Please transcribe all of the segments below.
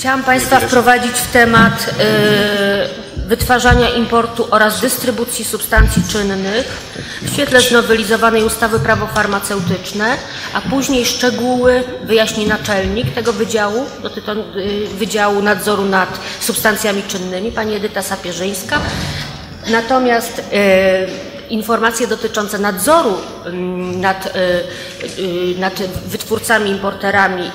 Chciałam Państwa wprowadzić w temat y, wytwarzania, importu oraz dystrybucji substancji czynnych w świetle znowelizowanej ustawy Prawo farmaceutyczne, a później szczegóły wyjaśni naczelnik tego wydziału, y, Wydziału Nadzoru nad Substancjami Czynnymi, pani Edyta Sapierzyńska. Natomiast y, informacje dotyczące nadzoru mm, nad, y, y, nad wytwórcami, importerami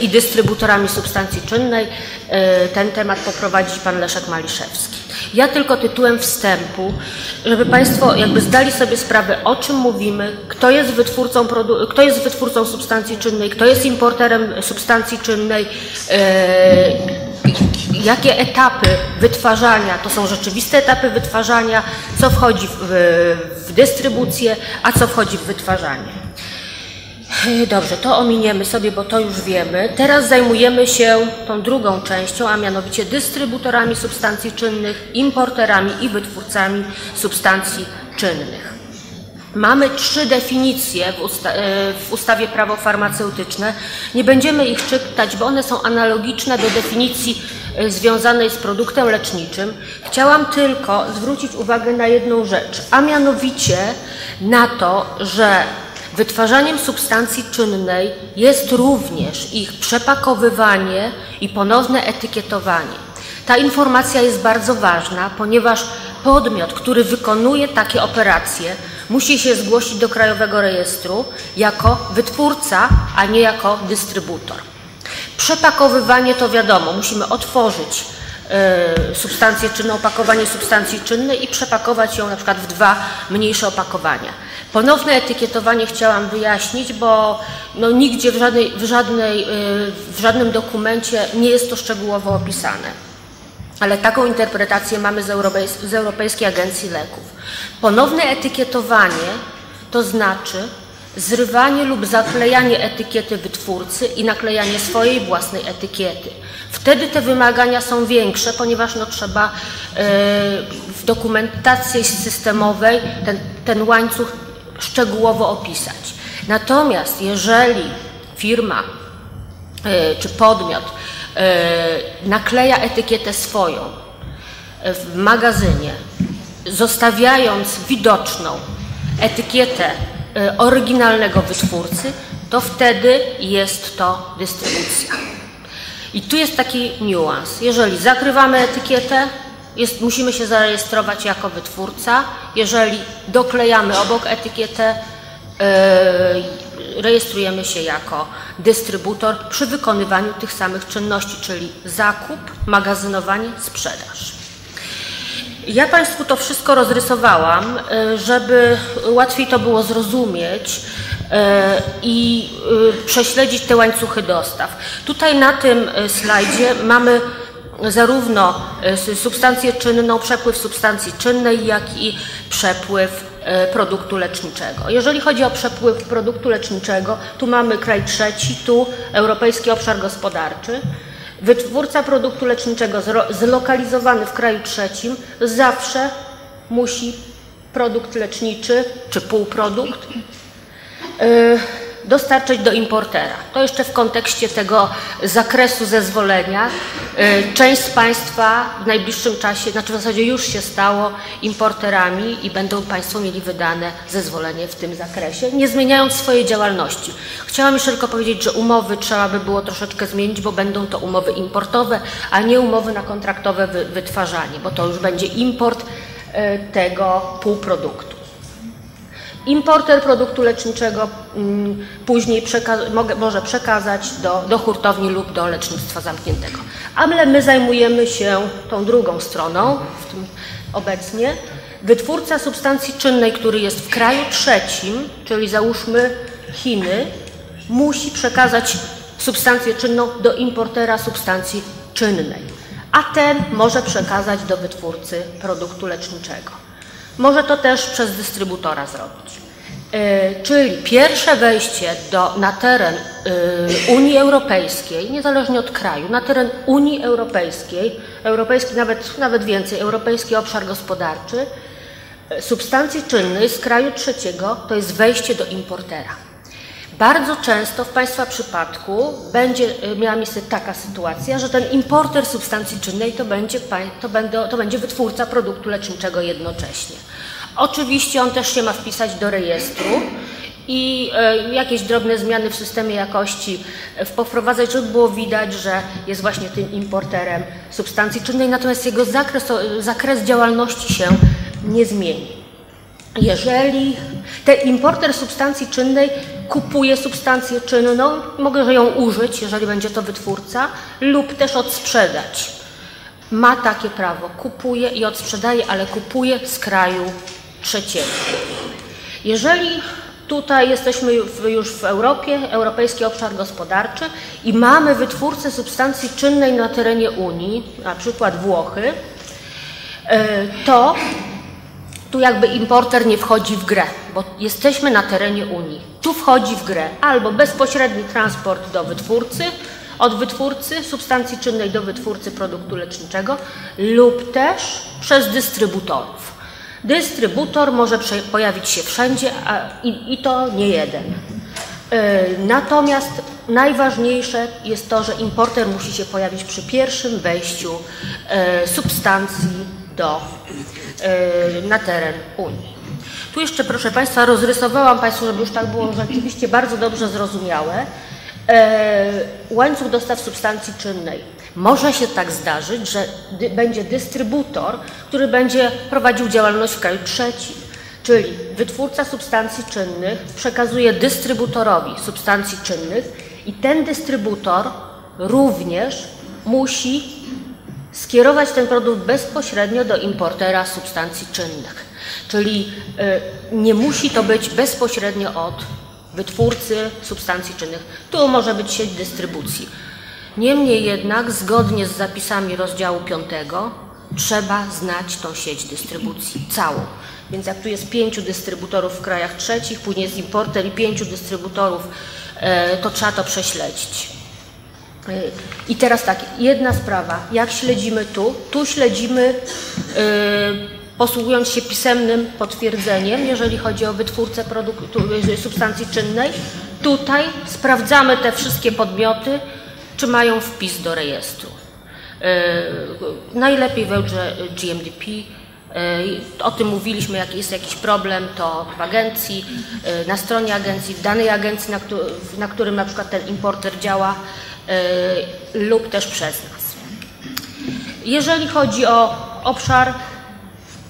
i dystrybutorami substancji czynnej. Y, Ten temat poprowadzi pan Leszek Maliszewski. Ja tylko tytułem wstępu, żeby Państwo jakby zdali sobie sprawę, o czym mówimy, kto jest wytwórcą, kto jest wytwórcą substancji czynnej, kto jest importerem substancji czynnej, y, jakie etapy wytwarzania, to są rzeczywiste etapy wytwarzania, co wchodzi w, w dystrybucję, a co wchodzi w wytwarzanie. Dobrze, to ominiemy sobie, bo to już wiemy. Teraz zajmujemy się tą drugą częścią, a mianowicie dystrybutorami substancji czynnych, importerami i wytwórcami substancji czynnych. Mamy trzy definicje w, usta e, w, ustawie prawo farmaceutyczne. Nie będziemy ich czytać, bo one są analogiczne do definicji e, związanej z produktem leczniczym. Chciałam tylko zwrócić uwagę na jedną rzecz, a mianowicie na to, że wytwarzaniem substancji czynnej jest również ich przepakowywanie i ponowne etykietowanie. Ta informacja jest bardzo ważna, ponieważ podmiot, który wykonuje takie operacje, musi się zgłosić do Krajowego Rejestru jako wytwórca, a nie jako dystrybutor. Przepakowywanie to wiadomo, musimy otworzyć y, substancję czynną, opakowanie substancji czynnej i przepakować ją na przykład w dwa mniejsze opakowania. Ponowne etykietowanie chciałam wyjaśnić, bo no, nigdzie w, żadnej, w, żadnej, y, w żadnym dokumencie nie jest to szczegółowo opisane ale taką interpretację mamy z, z Europejskiej Agencji Leków. Ponowne etykietowanie to znaczy zrywanie lub zaklejanie etykiety wytwórcy i naklejanie swojej własnej etykiety. Wtedy te wymagania są większe, ponieważ no, trzeba yy, w dokumentacji systemowej ten, ten łańcuch szczegółowo opisać. Natomiast jeżeli firma yy, czy podmiot nakleja etykietę swoją w magazynie, zostawiając widoczną etykietę oryginalnego wytwórcy, to wtedy jest to dystrybucja. I tu jest taki niuans. Jeżeli zakrywamy etykietę, jest, musimy się zarejestrować jako wytwórca. Jeżeli doklejamy obok etykietę, yy, rejestrujemy się jako dystrybutor przy wykonywaniu tych samych czynności, czyli zakup, magazynowanie, sprzedaż. Ja Państwu to wszystko rozrysowałam, żeby łatwiej to było zrozumieć i prześledzić te łańcuchy dostaw. Tutaj na tym slajdzie mamy zarówno substancję czynną, przepływ substancji czynnej, jak i przepływ produktu leczniczego. Jeżeli chodzi o przepływ produktu leczniczego, tu mamy kraj trzeci, tu Europejski Obszar Gospodarczy. Wytwórca produktu leczniczego zlokalizowany w kraju trzecim zawsze musi produkt leczniczy czy półprodukt dostarczyć do importera. To jeszcze w kontekście tego zakresu zezwolenia. Część z Państwa w najbliższym czasie, znaczy w zasadzie już się stało importerami i będą Państwo mieli wydane zezwolenie w tym zakresie, nie zmieniając swojej działalności. Chciałam jeszcze tylko powiedzieć, że umowy trzeba by było troszeczkę zmienić, bo będą to umowy importowe, a nie umowy na kontraktowe wytwarzanie, bo to już będzie import tego półproduktu. Importer produktu leczniczego mm, później przeka może przekazać do, do hurtowni lub do lecznictwa zamkniętego. Ale my zajmujemy się tą drugą stroną w tym obecnie. Wytwórca substancji czynnej, który jest w kraju trzecim, czyli załóżmy Chiny, musi przekazać substancję czynną do importera substancji czynnej, a ten może przekazać do wytwórcy produktu leczniczego. Może to też przez dystrybutora zrobić. Czyli pierwsze wejście do, na teren Unii Europejskiej, niezależnie od kraju, na teren Unii Europejskiej, europejski nawet, nawet więcej, Europejski Obszar Gospodarczy, substancji czynnej z kraju trzeciego to jest wejście do importera. Bardzo często w Państwa przypadku będzie y, miała miejsce taka sytuacja, że ten importer substancji czynnej to będzie, to to będzie wytwórca produktu leczniczego jednocześnie. Oczywiście on też się ma wpisać do rejestru i y, jakieś drobne zmiany w systemie jakości poprowadzać, żeby było widać, że jest właśnie tym importerem substancji czynnej, natomiast jego zakres, zakres działalności się nie zmieni. Jeżeli ten importer substancji czynnej kupuje substancję czynną, może ją użyć, jeżeli będzie to wytwórca, lub też odsprzedać. Ma takie prawo, kupuje i odsprzedaje, ale kupuje z kraju trzeciego. Jeżeli tutaj jesteśmy już w Europie, Europejski Obszar Gospodarczy i mamy wytwórcę substancji czynnej na terenie Unii, na przykład Włochy, e, to tu jakby importer nie wchodzi w grę, bo jesteśmy na terenie Unii. Tu wchodzi w grę albo bezpośredni transport do wytwórcy, od wytwórcy substancji czynnej do wytwórcy produktu leczniczego lub też przez dystrybutorów. Dystrybutor może pojawić się wszędzie a, i, i to nie jeden. Yy, natomiast najważniejsze jest to, że importer musi się pojawić przy pierwszym wejściu yy, substancji do E, na teren Unii. Tu jeszcze, proszę Państwa, rozrysowałam Państwu, żeby już tak było rzeczywiście bardzo dobrze zrozumiałe, e, łańcuch dostaw substancji czynnej. Może się tak zdarzyć, że dy, będzie dystrybutor, który będzie prowadził działalność w kraju trzecim, czyli wytwórca substancji czynnych przekazuje dystrybutorowi substancji czynnych i ten dystrybutor również musi skierować ten produkt bezpośrednio do importera substancji czynnych. Czyli y, nie musi to być bezpośrednio od wytwórcy substancji czynnych. Tu może być sieć dystrybucji. Niemniej jednak, zgodnie z zapisami rozdziału 5, trzeba znać tą sieć dystrybucji całą. Więc jak tu jest pięciu dystrybutorów w krajach trzecich, później jest importer i pięciu dystrybutorów, y, to trzeba to prześledzić. Y, I teraz tak, jedna sprawa, jak śledzimy tu? Tu śledzimy yy, posługując się pisemnym potwierdzeniem, jeżeli chodzi o wytwórcę produktu, y, substancji czynnej. Tutaj sprawdzamy te wszystkie podmioty, czy mają wpis do rejestru. Najlepiej w GMDP. O tym mówiliśmy, jak jest jakiś problem, to w agencji, na stronie agencji, w danej agencji, na, którym na przykład ten importer działa, Y, lub też przez nas. Jeżeli chodzi o obszar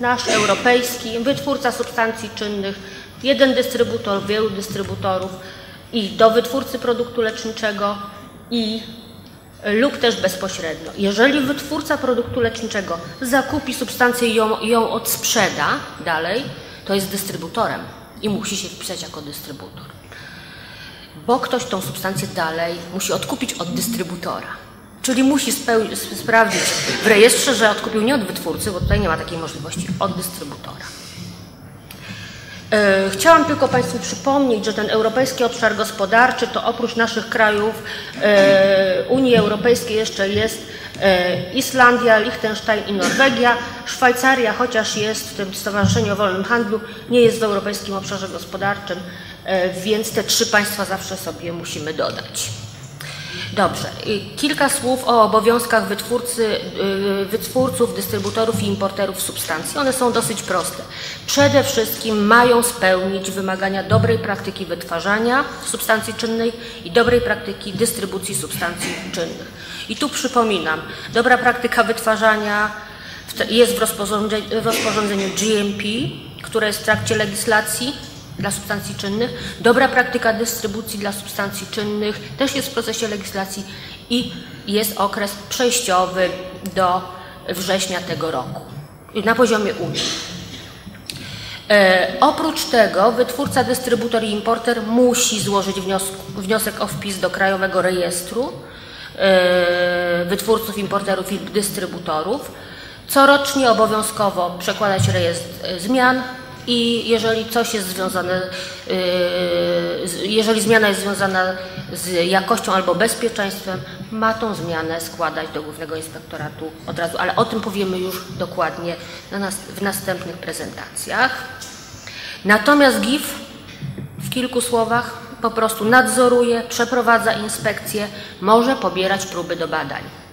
nasz europejski, wytwórca substancji czynnych, jeden dystrybutor, wielu dystrybutorów i do wytwórcy produktu leczniczego i lub też bezpośrednio. Jeżeli wytwórca produktu leczniczego zakupi substancję i ją, ją odsprzeda dalej, to jest dystrybutorem i musi się wpisać jako dystrybutor bo ktoś tą substancję dalej musi odkupić od dystrybutora. Czyli musi sprawdzić w rejestrze, że odkupił nie od wytwórcy, bo tutaj nie ma takiej możliwości, od dystrybutora. E, chciałam tylko Państwu przypomnieć, że ten Europejski Obszar Gospodarczy to oprócz naszych krajów e, Unii Europejskiej jeszcze jest Islandia, Liechtenstein i Norwegia. Szwajcaria, chociaż jest w tym Stowarzyszeniu o Wolnym Handlu, nie jest w Europejskim Obszarze Gospodarczym, więc te trzy państwa zawsze sobie musimy dodać. Dobrze. Kilka słów o obowiązkach wytwórcy, y, wytwórców, dystrybutorów i importerów substancji. One są dosyć proste. Przede wszystkim mają spełnić wymagania dobrej praktyki wytwarzania substancji czynnej i dobrej praktyki dystrybucji substancji czynnych. I tu przypominam, dobra praktyka wytwarzania jest w rozporządzeniu, w rozporządzeniu GMP, które jest w trakcie legislacji dla substancji czynnych. Dobra praktyka dystrybucji dla substancji czynnych też jest w procesie legislacji i jest okres przejściowy do września tego roku na poziomie Unii. E, oprócz tego wytwórca, dystrybutor i importer musi złożyć wniosku, wniosek o wpis do Krajowego Rejestru e, Wytwórców, Importerów i Dystrybutorów. Corocznie obowiązkowo przekładać rejestr zmian i jeżeli coś jest związane, y, jeżeli zmiana jest związana z jakością albo bezpieczeństwem, ma tą zmianę składać do Głównego Inspektoratu od razu, ale o tym powiemy już dokładnie w następnych prezentacjach. Natomiast GIF w kilku słowach po prostu nadzoruje, przeprowadza inspekcje, może pobierać próby do badań.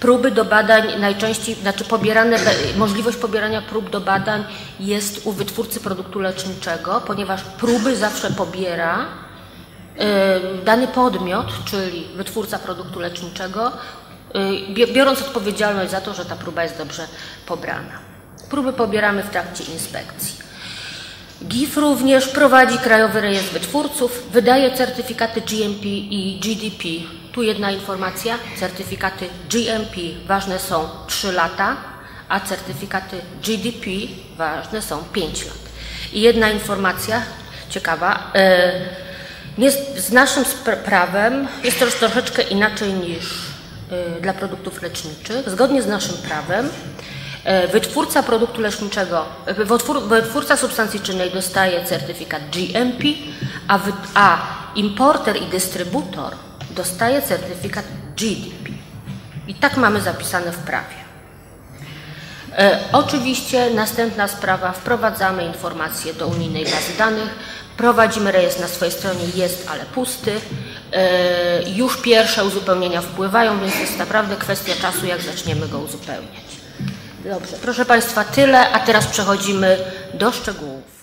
Próby do badań najczęściej, znaczy pobierane, możliwość pobierania prób do badań jest u wytwórcy produktu leczniczego, ponieważ próby zawsze pobiera y, dany podmiot, czyli wytwórca produktu leczniczego, y, biorąc odpowiedzialność za to, że ta próba jest dobrze pobrana. Próby pobieramy w trakcie inspekcji. GIF również prowadzi Krajowy Rejestr Wytwórców, wydaje certyfikaty GMP i GDP. Tu jedna informacja, certyfikaty GMP ważne są 3 lata, a certyfikaty GDP ważne są 5 lat. I jedna informacja ciekawa, e, z naszym prawem jest to troszeczkę inaczej niż e, dla produktów leczniczych. Zgodnie z naszym prawem E, wytwórca produktu leczniczego, wytwórca substancji czynnej dostaje certyfikat GMP, a, wy, a importer i dystrybutor dostaje certyfikat GDP. I tak mamy zapisane w prawie. E, oczywiście następna sprawa, wprowadzamy informacje do unijnej bazy danych, prowadzimy rejestr na swojej stronie, jest ale pusty. E, już pierwsze uzupełnienia wpływają, więc jest naprawdę kwestia czasu, jak zaczniemy go uzupełniać. Dobrze, proszę Państwa, tyle, a teraz przechodzimy do szczegółów.